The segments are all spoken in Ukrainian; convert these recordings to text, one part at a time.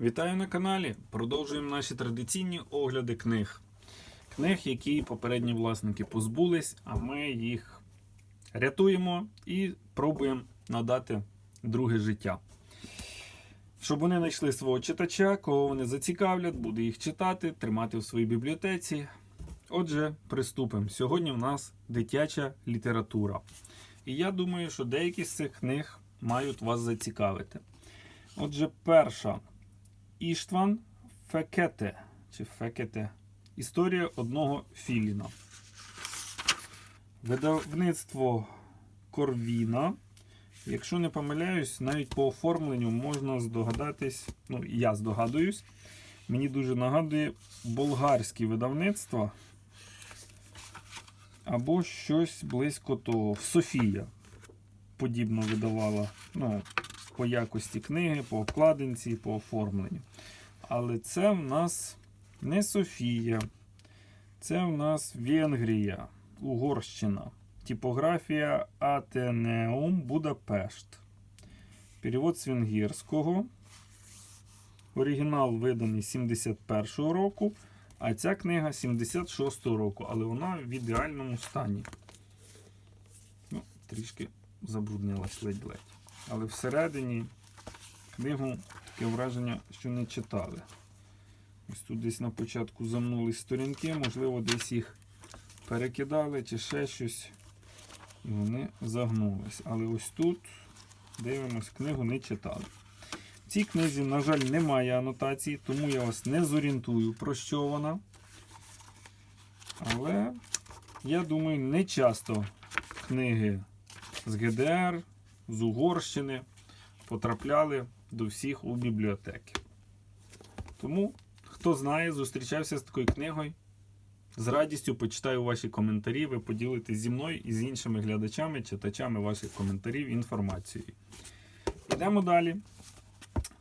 Вітаю на каналі. Продовжуємо наші традиційні огляди книг. Книг, які попередні власники позбулись, а ми їх рятуємо і пробуємо надати друге життя. Щоб вони знайшли свого читача, кого вони зацікавлять, буде їх читати, тримати в своїй бібліотеці. Отже, приступимо. Сьогодні в нас дитяча література. І я думаю, що деякі з цих книг мають вас зацікавити. Отже, перша Іштван Фекете. Чи Фекете. Історія одного філіна. Видавництво Корвіна. Якщо не помиляюсь, навіть по оформленню можна здогадатись, ну, я здогадуюсь. Мені дуже нагадує болгарські видавництва. Або щось близько того. Софія подібно видавала. Ну, по якості книги, по обкладинці, по оформленню. Але це в нас не Софія, це в нас Венгрія, Угорщина. Типографія Атенеум Будапешт. Перевод з венгерського. Оригінал виданий 71-го року, а ця книга 76-го року, але вона в ідеальному стані. Ну, Трішки забруднилась ледь-ледь. Але всередині книгу таке враження, що не читали. Ось тут десь на початку замнулись сторінки, можливо, десь їх перекидали чи ще щось. І вони загнулись. Але ось тут, дивимось, книгу не читали. В цій книзі, на жаль, немає анотації, тому я вас не зорієнтую, про що вона. Але я думаю, не часто книги з ГДР, з Угорщини потрапляли до всіх у бібліотеки. Тому, хто знає, зустрічався з такою книгою. З радістю почитаю ваші коментарі, ви поділитесь зі мною і з іншими глядачами, читачами ваших коментарів інформацією. Йдемо далі.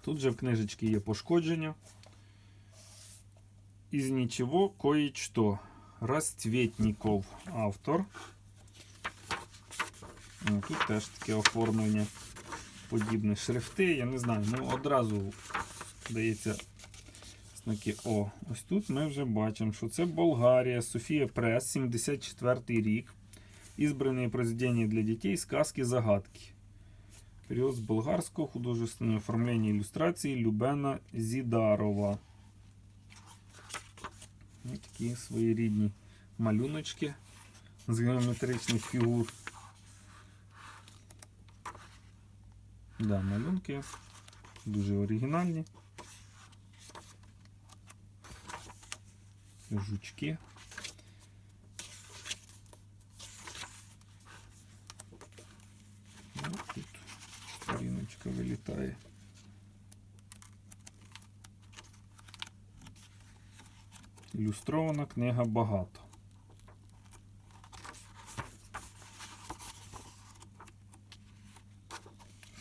Тут же в книжечці є пошкодження. Із нічого кое-що. Расцвітніков автор. Ну, Тут теж таке оформлення подібне шрифти. Я не знаю, ну одразу здається знаки. О, ось тут ми вже бачимо, що це Болгарія, Софія Прес, 74 рік. Избранные произведения для детей, сказки, загадки. Період з болгарського художественного оформлення ілюстрації Любена Зідарова. Ось такі своєрідні малюночки з геометричних фігур. Да, малюнки дуже оригінальні. Жучки. Ну, тут сторіночка вилітає. Ілюстрована книга багато.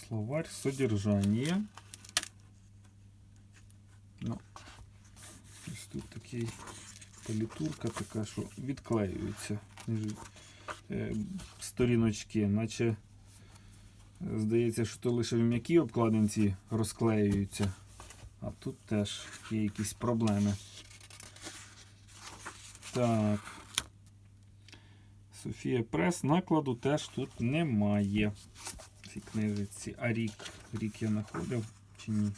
Словарь содержання. Ну, ось тут такий політурка така, що відклеюється. Е, Сторіночки, наче здається, що то лише в м'якій обкладинці розклеюються. А тут теж є якісь проблеми. Так. Софія Прес накладу теж тут немає. Цій книжці. А рік. Рік я знаходив чи ні?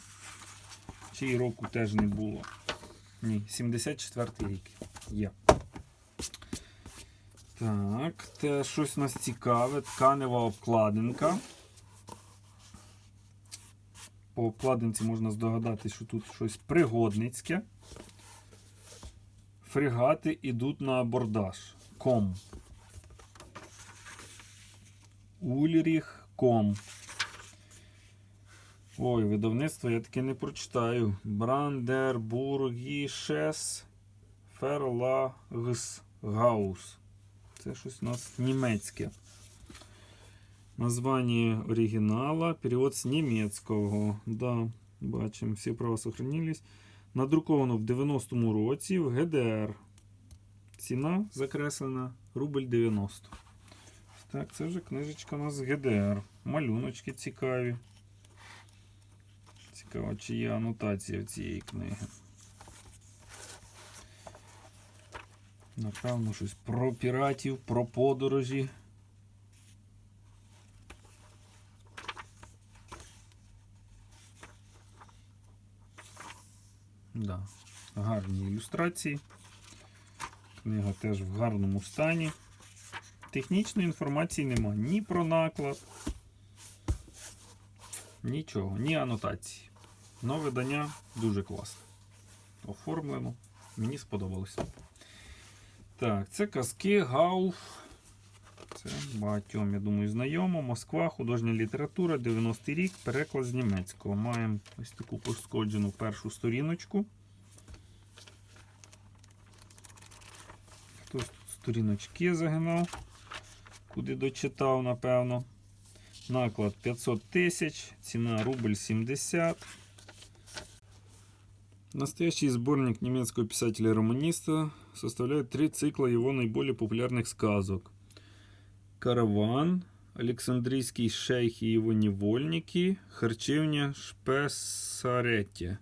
Чи і року теж не було. Ні, 74 рік є. Так, те щось у нас цікаве. Тканева обкладинка. По обкладинці можна здогадатися, що тут щось пригодницьке. Фрегати йдуть на абордаж. Ком. Ульріх Ком. Ой, видавництво я таке не прочитаю. Брандербургішес Ферлагс Гаус. Це щось у нас німецьке. Названня оригінала. Перевод з німецького. Да, бачимо, всі права сохранились. Надруковано в 90-му році в ГДР. Ціна закреслена рубль 90. Так, це вже книжечка у нас з ГДР. Малюночки цікаві. Цікаво, чи є анотація в цієї книги. Напевно, щось про піратів, про подорожі. Да, гарні ілюстрації. Книга теж в гарному стані. Технічної інформації нема ні про наклад, нічого, ні анотації. Но видання дуже класне. Оформлено. Мені сподобалося. Так, це казки Гауф. Це багатьом, я думаю, знайомо. Москва, художня література, 90-й рік, переклад з німецького. Маємо ось таку пошкоджену першу сторіночку. Хтось тут сторіночки загинав, куди дочитав, напевно. Наклад 500 тисяч, ціна рубль 70. Настоящий сборник немецкого писателя-романиста составляет три цикла его наиболее популярных сказок. «Караван», «Александрийский шейх и его невольники», «Харчевня Шпесаретти».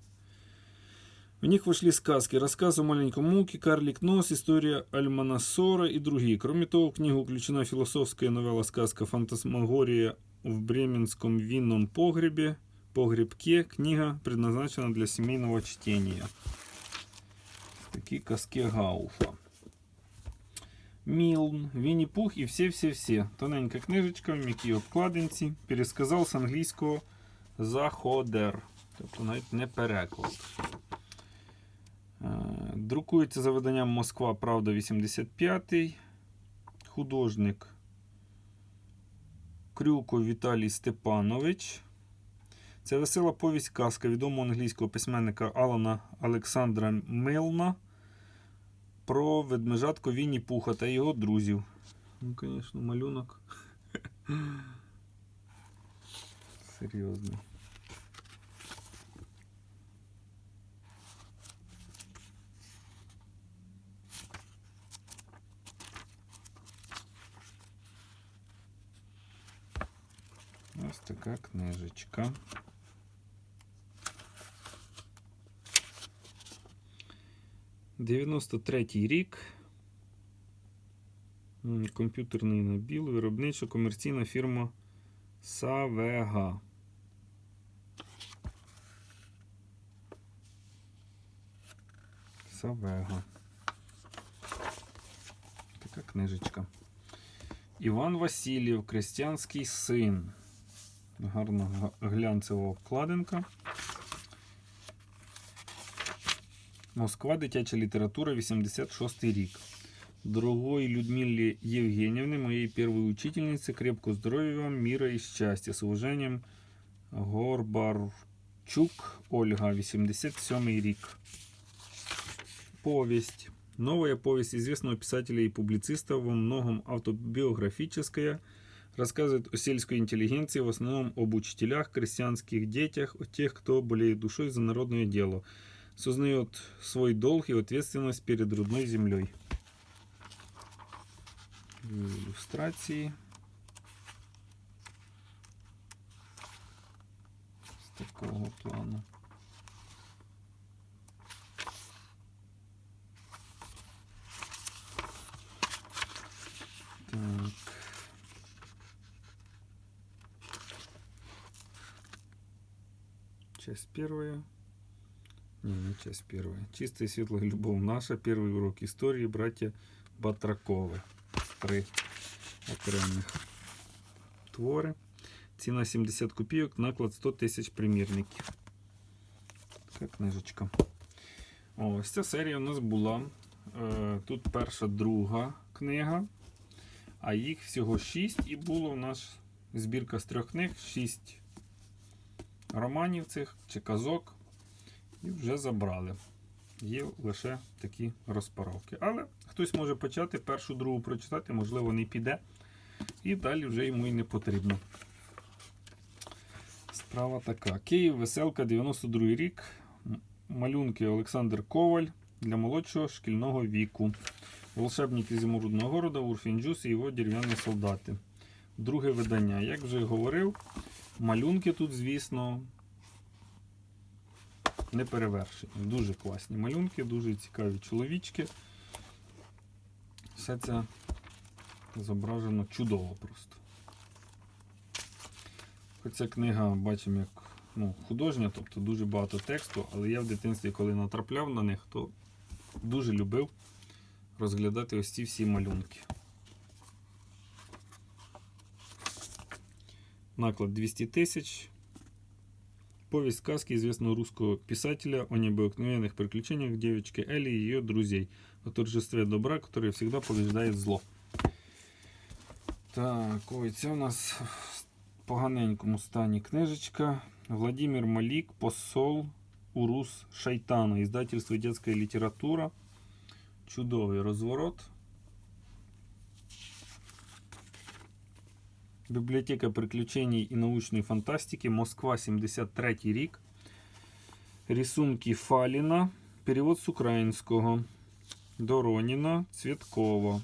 В них вошли сказки, рассказ о маленьком Муке, Карлик Нос, история Альманасора и другие. Кроме того, в книгу включена философская новелла-сказка «Фантасмагория в бременском винном погребе», погребке. Книга предназначена для семейного чтения. Такі казки Гауфа. Мілн, Вінні-Пух і всі-всі-всі. Тоненька книжечка в м'якій обкладинці. Пересказав з англійського Заходер. Тобто навіть не переклад. Е, Друкується за виданням Москва Правда 85. Художник Крюко Віталій Степанович. Це весела повість казка відомого англійського письменника Алана Олександра Милна про ведмежатко Вінні Пуха та його друзів. Ну, звісно, малюнок. Серйозний. Ось така книжечка. Дев'яносто третій рік. Комп'ютерний набір, виробнича комерційна фірма Савега. Савега. Така книжечка. Іван Васильєв, Крестьянський син. Гарна га- глянцева обкладинка. Москва, дитяча література, 86 рік. Дорогой Людмиле Евгеньевне, моей первой учительнице, крепкого здоровья вам, мира и счастья. С уважением, Горбарчук Ольга, 87 рік. Повесть. Новая повесть известного писателя и публициста, во многом автобиографическая, рассказывает о сельской интеллигенции, в основном об учителях, крестьянских детях, о тех, кто болеет душой за народное дело. Сознает свой долг и ответственность перед родной землей. Ілюстрації. З такого плану. Часть первая. Не, не часть первая. Чистая светлая любовь наша. Первый урок истории. Братья Батраковы. Три окремих твори. Ціна 70 копійок, наклад 100 тисяч примірників. Така книжечка. Ось ця серія у нас була. Е, Тут перша, друга книга. А їх всього 6 і було в нас збірка з трьох книг, 6 романів цих чи казок. І вже забрали. Є лише такі розпаровки. Але хтось може почати першу другу прочитати, можливо, не піде. І далі вже йому і не потрібно. Справа така. Київ, веселка, 92 рік. Малюнки Олександр Коваль для молодшого шкільного віку. Волшебник Ізумрудного города, Урфінджус і його дерев'яні солдати. Друге видання. Як вже говорив, малюнки тут, звісно, не перевершені. Дуже класні малюнки, дуже цікаві чоловічки. Все це зображено чудово просто. Ця книга, бачимо, як ну, художня, тобто дуже багато тексту, але я в дитинстві, коли натрапляв на них, то дуже любив розглядати ось ці всі малюнки. Наклад 200 тысяч. Повесть сказки известного русского писателя о необыкновенных приключениях девочки Элли и ее друзей. О торжестве добра, которое всегда побеждает зло. Так, ой, це у нас в поганенькому стані книжечка. Владимир Малик, посол Урус Шайтана. Издательство детская литература. Чудовий розворот. Библиотека приключений и научной фантастики. Москва, 73 рік. Рисунки Фаліна. Перевод з українського. Дороніна. Цвіткова.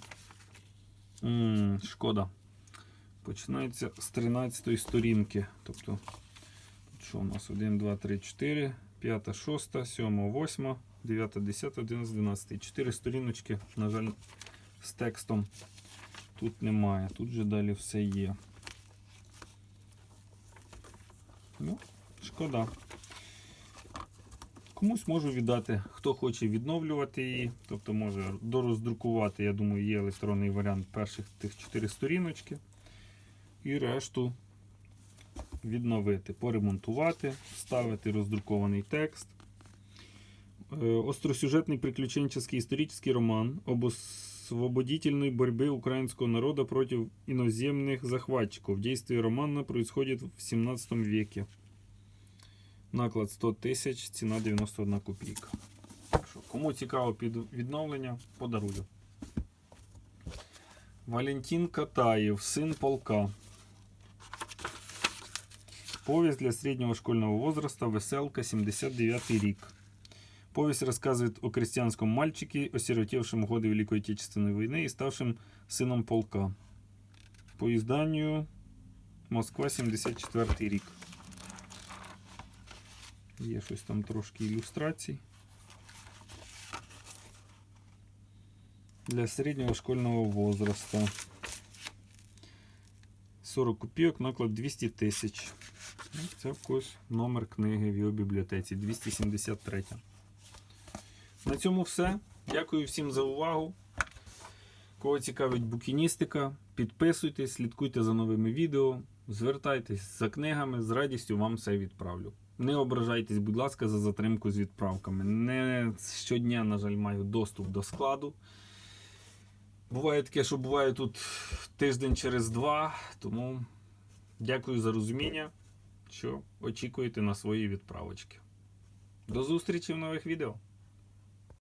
Шкода. Починається з 13 сторінки. Тобто, що у нас? 1, 2, 3, 4, 5, 6, 7, 8, 9, 10, 11, 12. 4 сторіночки, на жаль, з текстом тут немає. Тут же далі все є. Ну, шкода. Комусь можу віддати, хто хоче відновлювати її, тобто може дороздрукувати, я думаю, є електронний варіант перших тих 4 сторіночки. І решту відновити, поремонтувати, вставити роздрукований текст. Э, Остросюжетный приключенческий исторический роман об освободительной борьбе украинского народа против иноземных захватчиков. Действие романа происходит в 17 веке. Наклад 100 тисяч, ціна 91 копійка. Кому цікаво під відновлення, подарую. Валентин Катаев, сын полка. Повесть для среднего школьного возраста, веселка, 79 рік. Повесть рассказывает о крестьянском мальчике, осиротевшем в годы Великой Отечественной войны и ставшем сыном полка. По изданию Москва, 74 рік. Є щось там трошки ілюстрацій. Для среднего школьного возраста. 40 копійок, наклад 200 тисяч. Ну, Це в когось номер книги в його бібліотеці 273. На цьому все. Дякую всім за увагу. Кого цікавить букіністика, підписуйтесь, слідкуйте за новими відео, звертайтесь за книгами, з радістю вам все відправлю. Не ображайтесь, будь ласка, за затримку з відправками. Не щодня, на жаль, маю доступ до складу. Буває таке, що буває тут тиждень через два, тому дякую за розуміння, що очікуєте на свої відправочки. До зустрічі в нових відео.